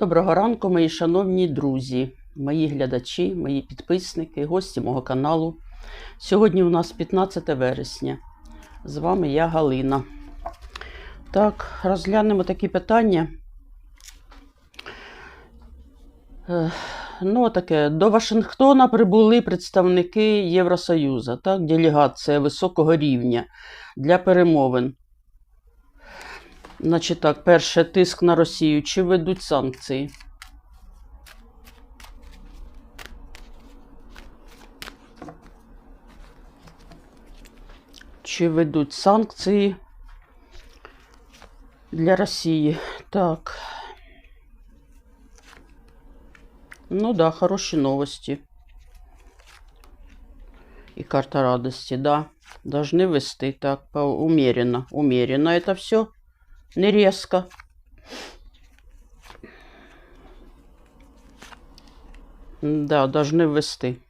Доброго ранку, мої шановні друзі, мої глядачі, мої підписники, гості мого каналу. Сьогодні у нас 15 вересня. З вами я Галина. Так, розглянемо такі питання. Е, Ну, таке, до Вашингтона прибули представники Євросоюзу, так, делегація високого рівня для перемовин. Значить так, перше, тиск на Росію. Чи ведуть санкції? Чи ведуть санкції для Росії? Так. Ну да, хороші новості. И карта радости, да. Должны вести так, умеренно. Умеренно это все Не резко. Да, должны ввести.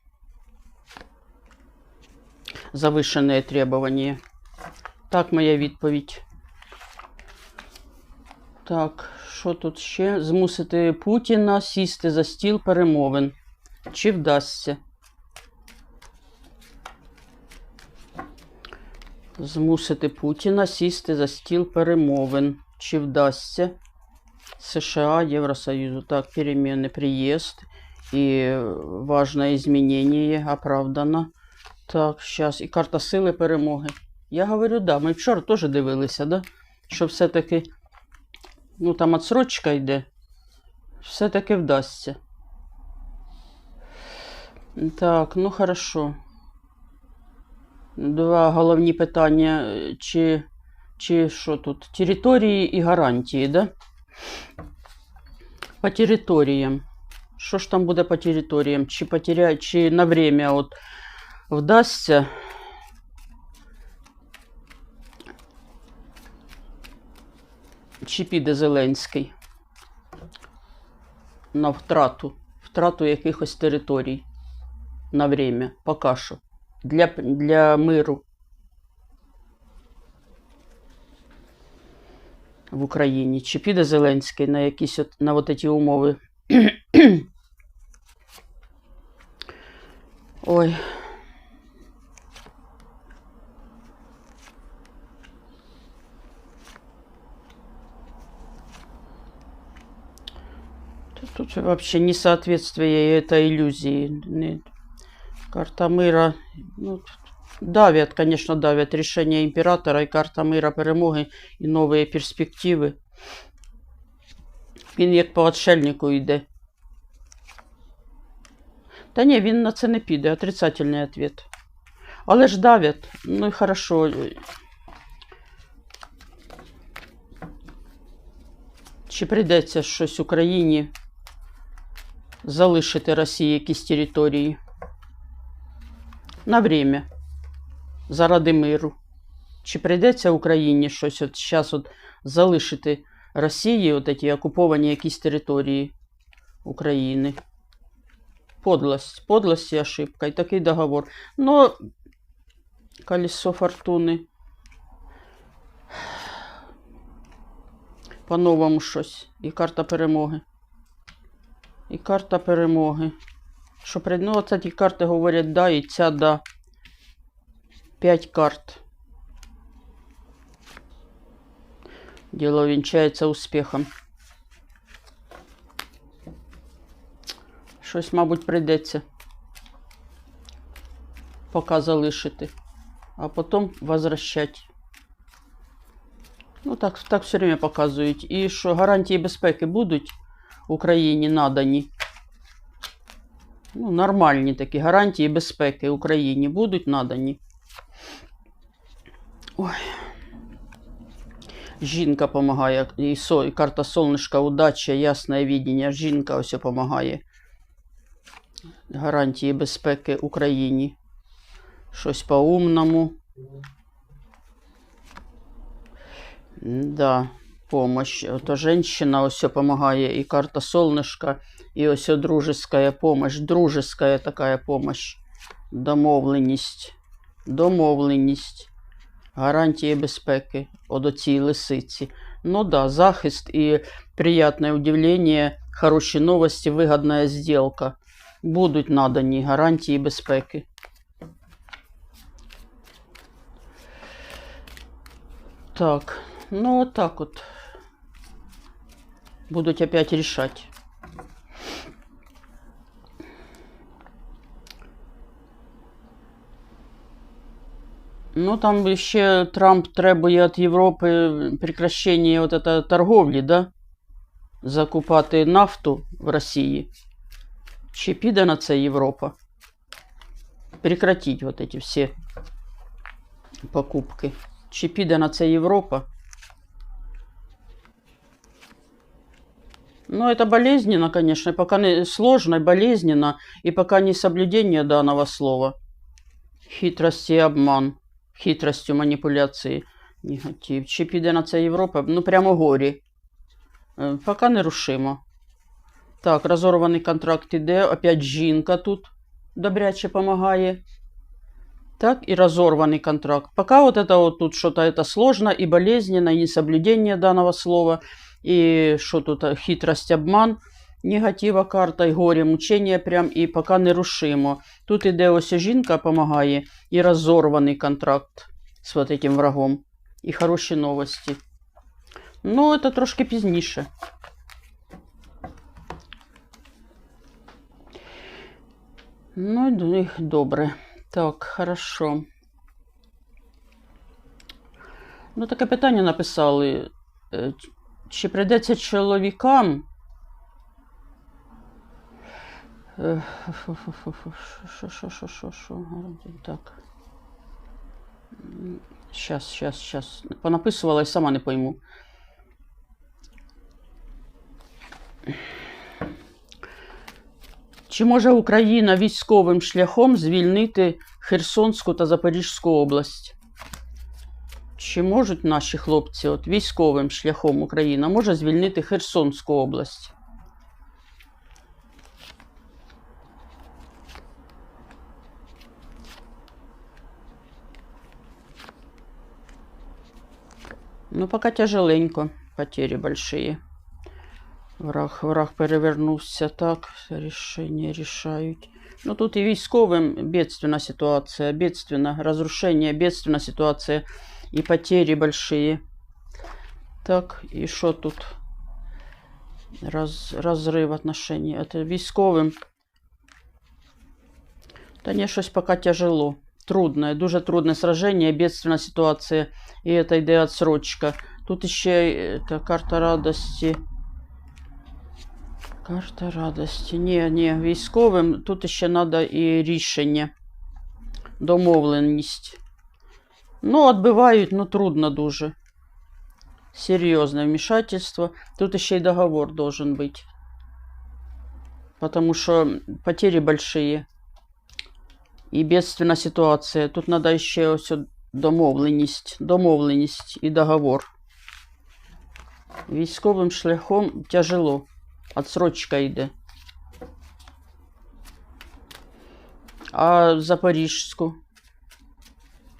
Завышенные требования. Так, моя відповідь. Так, що тут ще? Змусити Путіна сісти за стіл перемовин. Чи вдасться? Змусити Путіна сісти за стіл перемовин. Чи вдасться? США, Євросоюзу. Так, перемены, приезд. И важное изменение оправдано. Так, сейчас. І карта сили перемоги. Я говорю, да. Ми вчора теж дивилися, да? Що все-таки, ну там отсрочка йде. Все-таки вдасться. Так, ну хорошо. Два головні питання. е, Чи, чи що тут? Території і гарантії, да? По територіям. Що ж там буде по територіям? Чи, потеря... чи на время от вдасться? Чи піде Зеленський на втрату, втрату якихось територій на время, поки що, для, для миру в Україні. Чи піде Зеленський на якісь от, на от ці умови? Ой. Тут, вообще несоответствие этой иллюзии. Карта мира. Ну, давят, конечно, давят решение императора и карта мира перемоги і нові перспективи. Він як по отшельнику йде. Та ні, він на це не піде. Отрицательний ответ. Але ж давять. Ну і хорошо. Чи прийдеться щось Україні залишити Росії якісь території? На время. Заради миру. Чи прийдеться Україні щось от зараз от залишити Росії, от ці окуповані якісь території України? Подлость. Подлость і ошибка. І такий договор. Но колесо фортуни. По-новому щось. І карта перемоги. І карта перемоги. Що при... Ну, оце ті карти говорять да, і ця да. П'ять карт. Діло вінчається успіхом. Щось, мабуть, прийдеться. Поки залишити. А потім возвращать. Ну, так, так все время показують. І що гарантії безпеки будуть Україні надані. Ну, нормальні такі гарантії безпеки Україні будуть надані. Ой. Жінка допомагає. І, со, і карта сонечка, удача, ясне видіння. Жінка ось допомагає. Гарантії безпеки Україні. Щось по-умному. Да, помощь. То женщина ось помогає. І карта солнышка, і ось дружеская помощь. Дружеская такая помощь. Домовленість. Домовленість. гарантії безпеки от оцій лисиці. Ну да, захист і приятне удивлення хороші новості, вигідна сделка. Будуть надані гарантії безпеки. Так, ну вот так вот. Будуть опять решать. Ну, там ще Трамп требує від Європи прекращення от это торговлі, да? Закупати нафту в Росії. Чи піде на це Європа? Прекратить вот эти всі покупки. Чи піде на це Європа? Ну, это болезненно, конечно, пока не сложно, и болезненно, и пока не соблюдение данного слова. Хитрості і обман, хитростю маніпуляції, негатив. Чи піде на це Європа? Ну, прямо горі. Е, Поки нерушимо. Так, розорваний контракт іде. Опять жінка тут добряче помогає. Так, и разорванный контракт. Пока вот это вот тут что-то это сложно и болезненно, и несоблюдение данного слова, и что тут а, хитрость, обман, негатива карта, і горе, мучення прям, і поки нерушимо. Тут іде ось жінка помагає, і розорваний контракт з вот этим врагом. І хороші новості. Ну, це трошки пізніше. Ну, добре. Так, хорошо. Ну, таке питання написали. Е, Чи прийдеться чоловікам? Що, що, що, що, що? Так. Щас, щас, щас. Понаписувала і сама не пойму. Чи може Україна військовим шляхом звільнити Херсонську та Запорізьку область? Чи можуть наші хлопці от військовим шляхом Україна може звільнити Херсонську область? Ну, пока тяжеленько, потери большие. Враг, враг перевернувся так, рішення рішають. Ну тут і військовим бедственна ситуація, бедственна, розрушення, бедственна ситуація, і потери большие. Так, і що тут? Роз, розрив отношений. Это військовим. Та не, щось пока тяжело. Трудное, дуже трудне сражение, бедственна ситуація. І это йде отсрочка. Тут ще это, карта радості. Карта радості. Ні, ні, військовим тут ще треба і рішення. Домовленість. Ну, відбивають, ну трудно дуже. Серйозне вмішательство. Тут ще й договор должен бути. Потому що потери большие. І бедственна ситуація. Тут треба ще ось домовленість. Домовленість і договор. Військовим шляхом тяжело. Отсрочка йде. А Запорізьку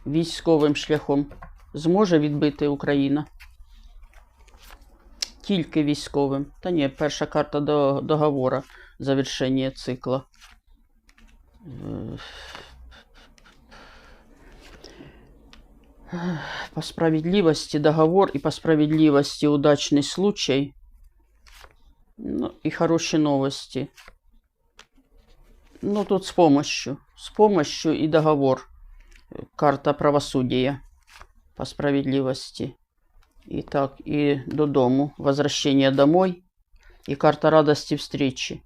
військовим шляхом зможе відбити Україна? Тільки військовим. Та ні, перша карта до договора завершення цикла. По справедливости договор и по справедливости удачный случай. Ну, и хорошие новости. Ну, тут с помощью. С помощью и договор. Карта правосудия по справедливости. И так, и до дому. Возвращение домой. И карта радости встречи.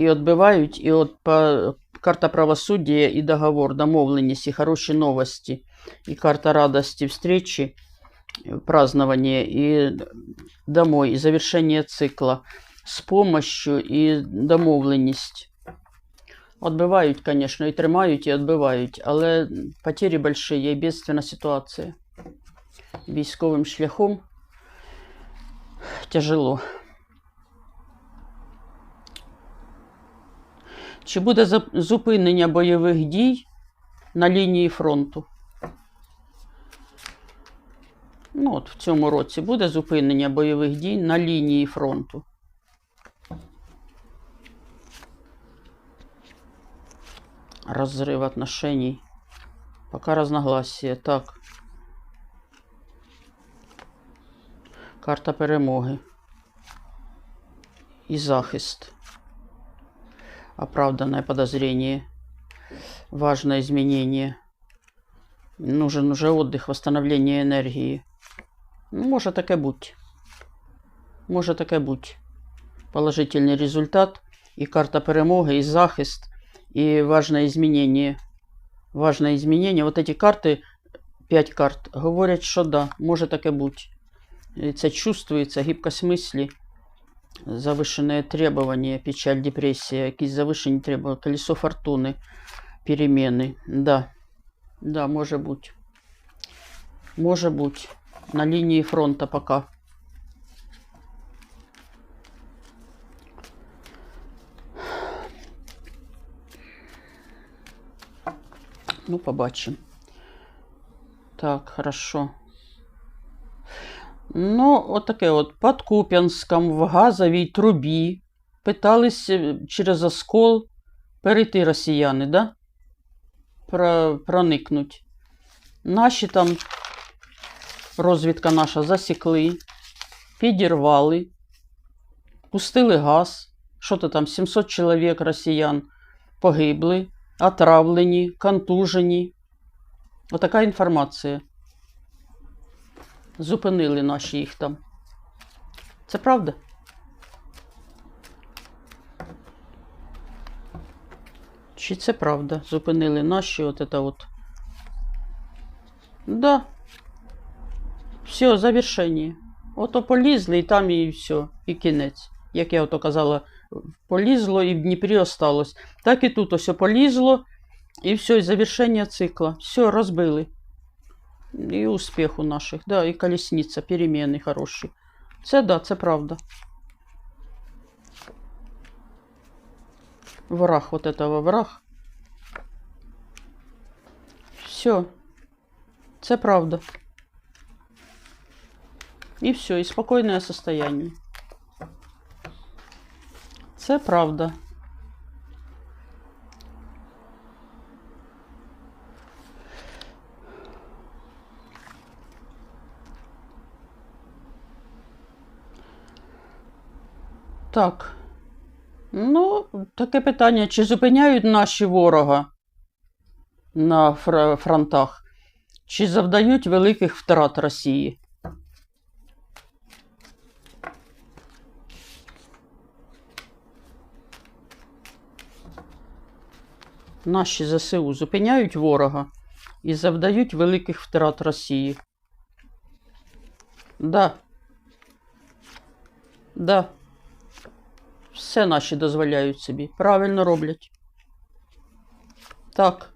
І відбивають, і от по, карта правосуддя і договор, домовленість, і хороші новості, і карта радості встречи, празднования, и домой, и завершение цикла с помощью і домовленість. Отбивають, конечно, і тримають, і відбивають, але потери большие, і бедственна ситуація. Військовим шляхом тяжело. Чи буде зупинення бойових дій на лінії фронту? Ну, от В цьому році буде зупинення бойових дій на лінії фронту. Розрив отношений. Пока разногласия. Так. Карта перемоги. І захист Оправданное подозрение. Важное изменение. Нужен уже отдых, восстановление энергии. Ну, може таке бути. Може таке бути. Положительний результат. І карта перемоги, і захист, і важне змінення. Важне змінення. Вот эти карти, 5 карт, говорять, що да, може таке бути. І це чувствується, гибкость мислі, завишене требування, печаль, депресія, якісь завишені требування, колесо фортуни, переміни. Да. Да, може бути. Може бути. На лінії фронту пока. Ну, побачимо. Так, хорошо. Ну, от таке от. Під Куп'янськом в газовій трубі питались е, через оскол перейти росіяни, да? Про, проникнуть. Наші там, розвідка наша, засікли, підірвали, пустили газ. Що то там, 700 чоловік росіян погибли, отравлені, контужені. Отака інформація. Зупинили наші їх там. Це правда? Чи це правда? Зупинили наші от это от. Да. Все, завершення. Ото полізли і там і все, і кінець. Як я ото казала, полізло і в Дніпрі осталось. Так і тут ось полізло, і все, і завершення цикла. Все, розбили. І успіх наших, да, і колесниця, переміни хороші. Це да, це правда. Враг, вот этого враг. Все. Це правда. І все, і спокійне состояние. Це правда. Так. Ну, таке питання: чи зупиняють наші ворога на фр- фронтах, чи завдають великих втрат Росії? Наші ЗСУ зупиняють ворога і завдають великих втрат Росії. Да. Да. Все наші дозволяють собі. Правильно роблять. Так.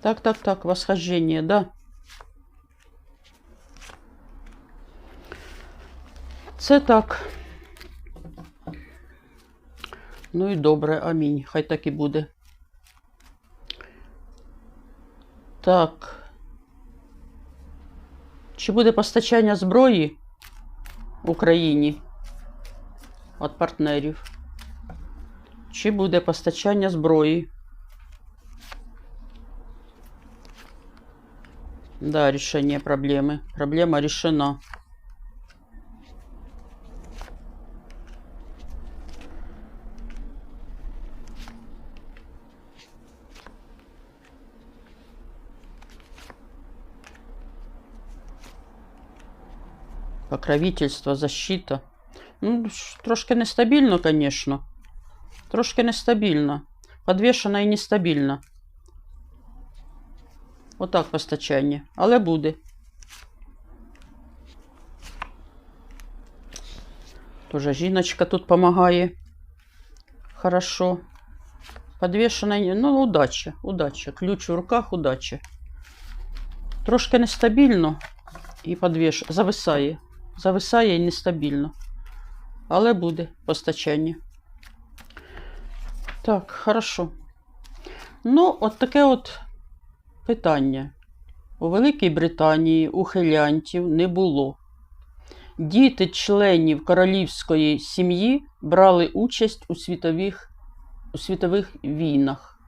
Так, так, так, восхождение, да. Це так. Ну і добре, амінь. Хай так і буде. Так. Чи буде постачання зброї Україні від партнерів? Чи буде постачання зброї? Да, решение проблемы. Проблема решена. Покровительство, защита. Ну, трошки нестабільно, звісно. Трошки нестабільно. Подвішено і нестабільно. Отак постачання. Але буде. Тоже жіночка тут допомагає. Хорошо. Подвішена, ну, удача, удача. Ключ в руках, удача. Трошки нестабільно і подвіш... зависає. Зависає і нестабільно. Але буде постачання. Так, хорошо. Ну, от таке от питання. У Великій Британії ухилянтів не було. діти членів королівської сім'ї брали участь у світових, у світових війнах.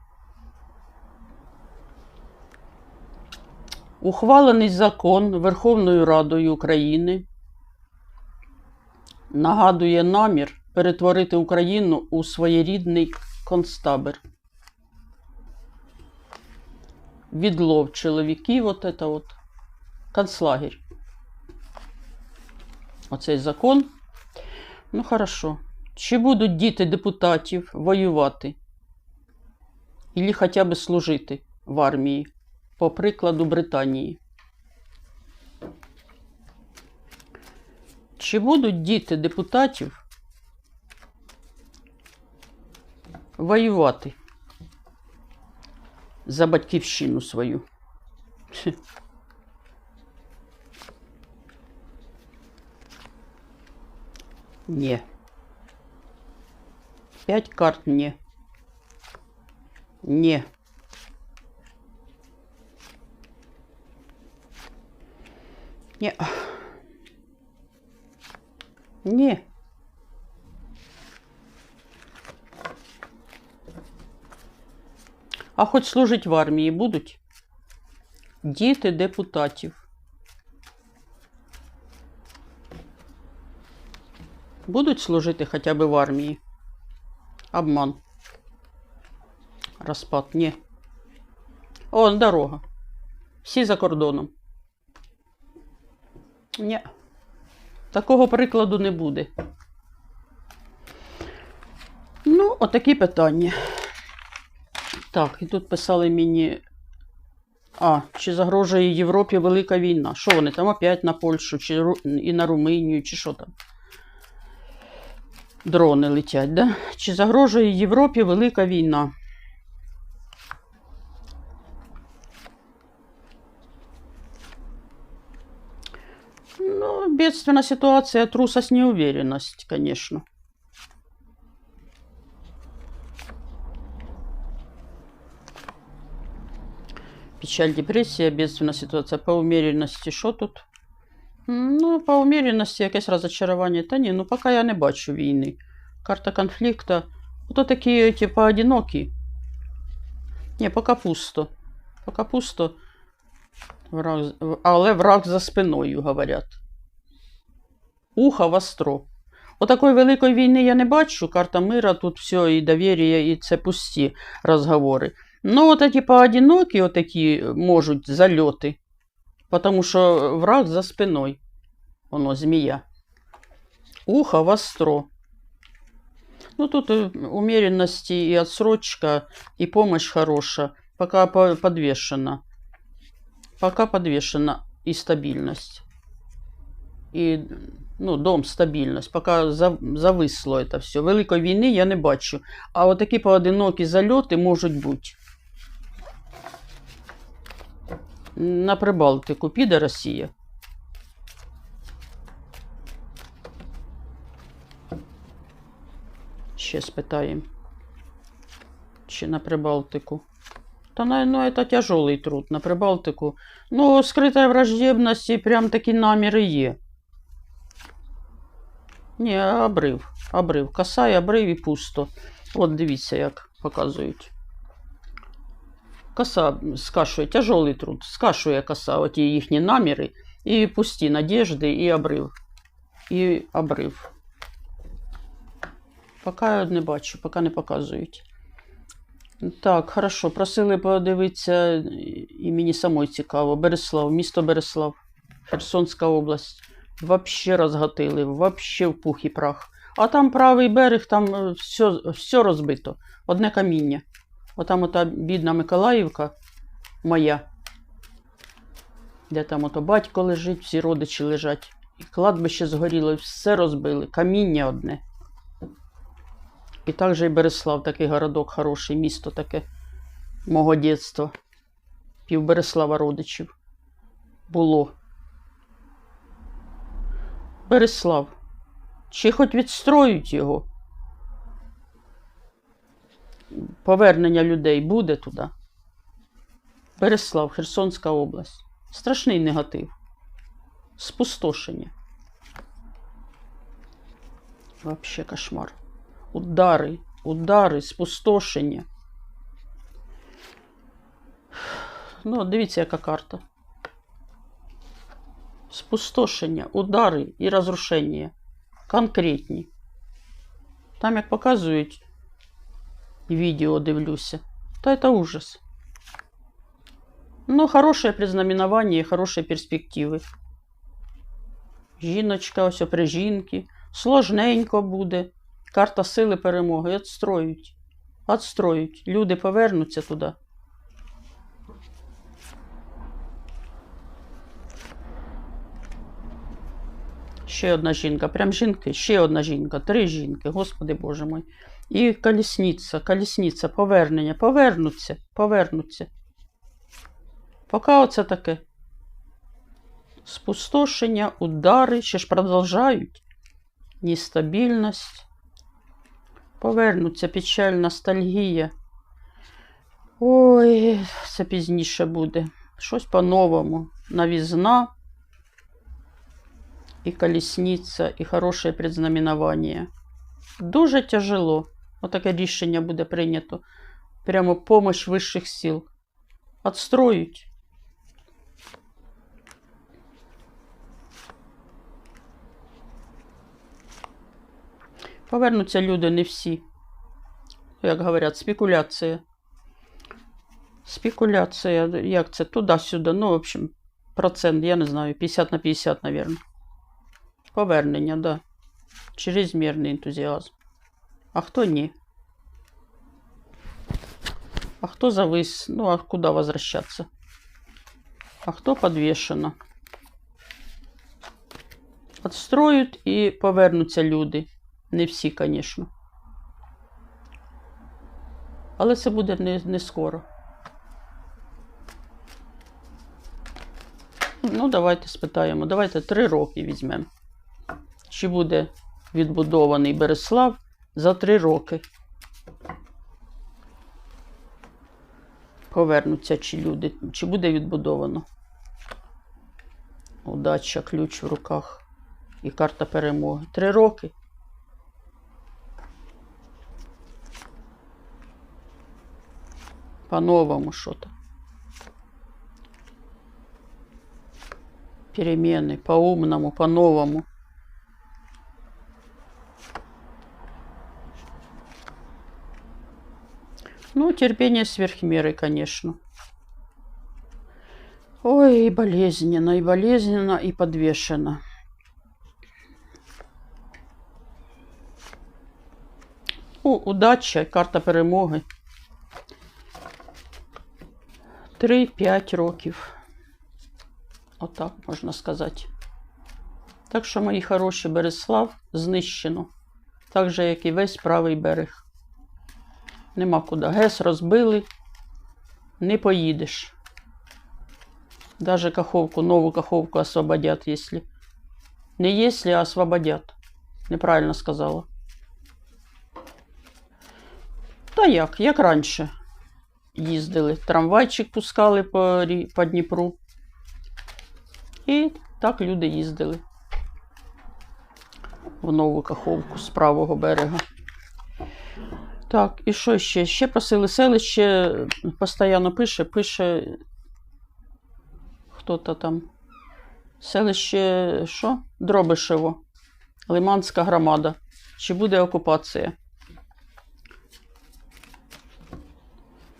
Ухвалений закон Верховною Радою України нагадує намір перетворити Україну у своєрідний концтабір. Відлов чоловіків, от это от, концлагерь. Оцей закон. Ну, хорошо. Чи будуть діти депутатів воювати? Ілі хоча б служити в армії, по прикладу Британії? Чи будуть діти депутатів воювати за батьківщину свою? Ні. П'ять карт ні. Ні. Ні. Ні. А хоч служить в армії будуть? Діти депутатів. Будуть служити хоча б в армії? Обман. Розпад. Ні. О, дорога. Всі за кордоном. Ні. Такого прикладу не буде. Ну, отакі питання. Так, і тут писали мені. А, чи загрожує Європі велика війна? Що вони там опять на Польщу, чи і на Румунію, чи що там? Дрони летять, да? Чи загрожує Європі велика війна? Ну, бедственная ситуация, трусость, неуверенность, конечно. Печаль, депресія, бедственна ситуація по умеренності. Що тут? М, Ну, по умеренності якесь розочарування. Та ні, ну поки я не бачу війни. Карта конфлікту. Ото такі, типу, одинокі. Ні, поки пусто. Поки пусто. Враг, з- в- але враг за спиною, говорять. Ухо востро. Отакої великої війни я не бачу. Карта мира, тут все, і довір'я, і це пусті розговори. Ну, от такі поодинокі, отакі можуть зальоти. Потому що враг за спиною. Воно змія. Ухо востро. Ну, тут э, умеренность и отсрочка, и помощь хорошая. Пока по- подвешена. Пока подвешена и стабильность. І ну, дом, стабільність. Поки зависло це все. Великої війни я не бачу. А от такі поодинокі зальоти можуть бути. На Прибалтику піде Росія. Ще спитаємо. Чи на Прибалтику. Та ну, это тяжелый труд на Прибалтику. Ну, скрита враждебність і прям такі наміри є. Ні, обрив. Обрив. Коса і обрив і пусто. От дивіться, як показують. Коса скашує, тяжелий труд. Скашує коса, оті їхні наміри, і пусті надіжди, і обрив. І обрив. Поки я не бачу, поки не показують. Так, хорошо. Просили подивитися, і мені самой цікаво. Береслав, місто Береслав, Херсонська область. Вообще розгатили, вообще в пух і прах. А там правий берег, там все, все розбито. Одне каміння. Отам ота бідна Миколаївка моя. Де там ото батько лежить, всі родичі лежать. І кладбище згоріло, і все розбили. Каміння одне. І також і Береслав, такий городок хороший, місто таке мого дитинства. Пів Береслава родичів було. Береслав. Чи хоч відстроють його? Повернення людей буде туди. Береслав, Херсонська область. Страшний негатив. Спустошення. Вообще кошмар. Удари, удари, спустошення. Ну, дивіться, яка карта. Спустошення, удари і розрушення. Конкретні. Там, як показують, відео дивлюся, то это ужас. Ну, хорошее предзнаменование, хорошие перспективи. Жіночка, ось при жінки. Сложненько буде. Карта сили перемоги. Отстроють. Отстроють. Люди повернуться туди. Ще одна жінка. Прям жінки, ще одна жінка, три жінки, Господи Боже мой. І колісниця, колісниця, повернення, повернуться, повернуться. Поки оце таке. Спустошення, удари, ще ж продовжають. Нестабільність. Повернуться печаль, ностальгія. Ой, це пізніше буде. Щось по-новому. Новізна і колісниця, і хороше предзнаменування. Дуже тяжело. Отаке рішення буде прийнято. Прямо помощь вищих сил. Отстроють. Повернуться люди не всі. Як говорять, спекуляція. Спекуляція, як це туди-сюди. Ну, в общем, процент, я не знаю, 50 на 50, наверное. Повернення, да. Чрезмірний ентузіазм. А хто ні? А хто завис? Ну, а куди возвращаться? А хто подвішено? Отстроють і повернуться люди. Не всі, звісно. Але це буде не, не скоро. Ну, давайте спитаємо. Давайте три роки візьмемо. Чи буде відбудований Береслав за три роки? Повернуться чи люди, чи буде відбудовано? Удача, ключ в руках і карта перемоги. Три роки. По-новому що-то. Перемены, по-умному, по-новому. Ну, терпение сверх меры, конечно. Ой, и болезненно, и болезненно, и подвешено. Ну, удача, карта перемоги. 3-5 років. Отак можна сказати. Так що, мої хороші, Береслав знищено. Так же, як і весь правий берег. Нема куди. ГЕС розбили, не поїдеш. Даже каховку, нову каховку освободят, если. Не если, а освободят. Неправильно сказала. Та як, як раніше їздили. Трамвайчик пускали по, по Дніпру. І так люди їздили в нову каховку з правого берега. Так, і що ще? Ще просили селище, постійно пише, пише хто-то там. Селище що? Дробишево. Лиманська громада. Чи буде окупація?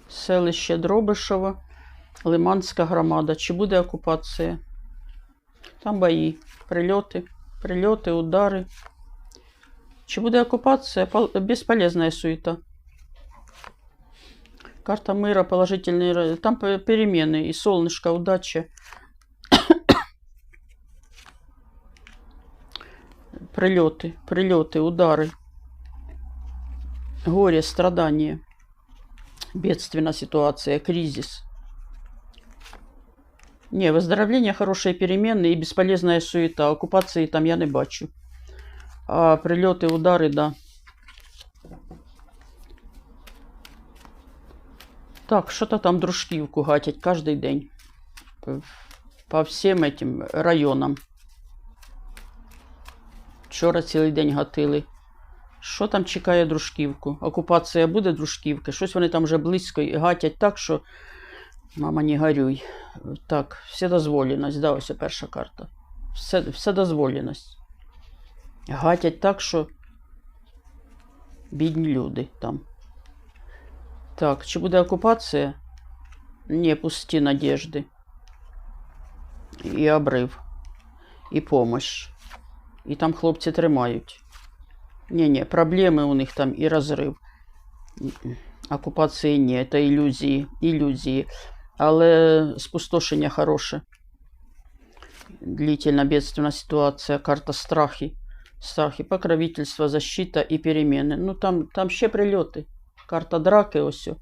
Селище Дробишево, Лиманська громада. Чи буде окупація? Там бої, прильоти, прильоти, удари. Чи буде оккупация? Пол- Бесполезная суета. Карта мира, положительные... Там пе- перемены и солнышко, удача. Прилеты, прилеты, удары. Горе, страдания. Бедственная ситуация, кризис. Не, выздоровление, хорошие перемены и бесполезная суета. Оккупации там я не бачу. А прильоти, удари, да. Так, що-то там дружківку гатять кожен день. По- всім этим районам. Вчора цілий день гатили. Що там чекає дружківку? Окупація буде дружківки? Щось вони там вже близько і гатять так, що мама не горюй. Так, вседозволеність, да, ось перша карта. Все, вседозволеність. Гатять так, що бідні люди там. Так, чи буде окупація? Ні, пусті надежди. І обрив. І помощь. І там хлопці тримають. Ні-ні, проблеми у них там і розрив. Окупації ні, це ілюзії. ілюзії. Але спустошення хороше. Длительно бедственная ситуація, карта страхи Страхи, покровительство, защита і переміни. Ну там, там ще прильоти. Карта драки ось. о.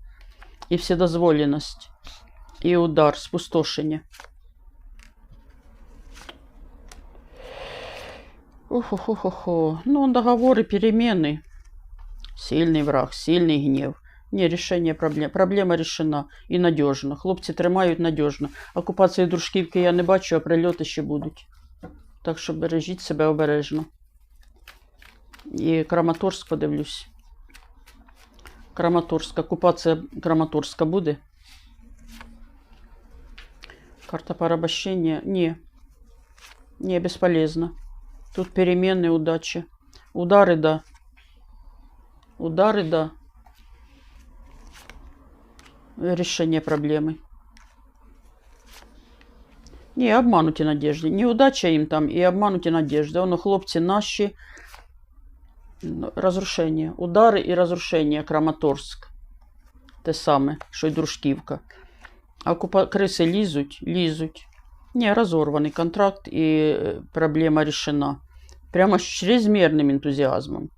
І вседозволеність. І удар, спустошення. Охо-хо-хо-хо. Ну, договоры, перемены. Сильный враг, сильный гнев. Не, решение проблем. Проблема решена і надіжно. Хлопці тримають надіжно. Окупації дружківки я не бачу, а прильоти ще будуть. Так що бережіть себе обережно. І Краматорськ подивлюсь. Краматорськ. Окупація Краматорська буде? Карта порабощения? Не. Не, бесполезно. Тут перемены, удачи. Удары, да. Удары, да. Решение проблемы. Не, обмануті надежди. Неудача їм там і обмануті надежди. Воно хлопці наші. Розрушення. Удари і розрушення. Краматорськ. Те саме, що й Дружківка. А купа... криси лізуть, лізуть. Не, разорваний контракт і е, проблема решена. Прямо з чрезмірним ентузіазмом.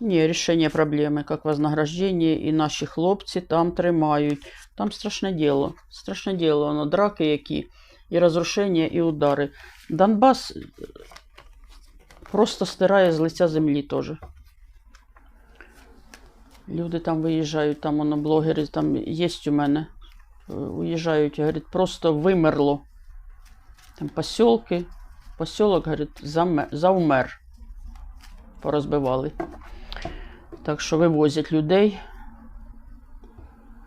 Ні, рішення проблеми, як вознаграждення, і наші хлопці там тримають. Там страшне діло. Страшне діло, воно драки які, і розрушення, і удари. Донбас е, просто стирає з лиця землі теж. Люди там виїжджають, там воно блогери, там є у мене. е, Уїжджають, говорить, просто вимерло. Там поселки. Поселок, говорить, завмер. Порозбивали. Так що вивозять людей.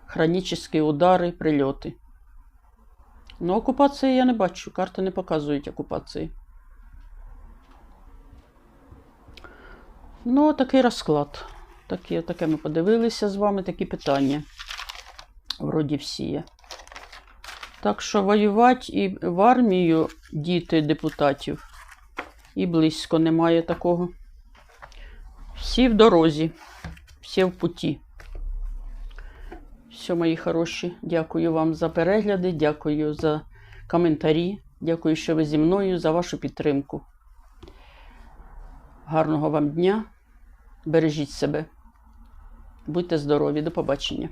Хронічні удари, прильоти. Ну, окупації я не бачу. Карти не показують окупації. Ну, такий розклад. Такі, таке ми подивилися з вами, такі питання. Вроді всі є. Так що воювати і в армію діти депутатів. І близько немає такого. Всі в дорозі, всі в путі. Все, мої хороші, дякую вам за перегляди, дякую за коментарі, дякую, що ви зі мною, за вашу підтримку. Гарного вам дня. Бережіть себе. Будьте здорові, до побачення.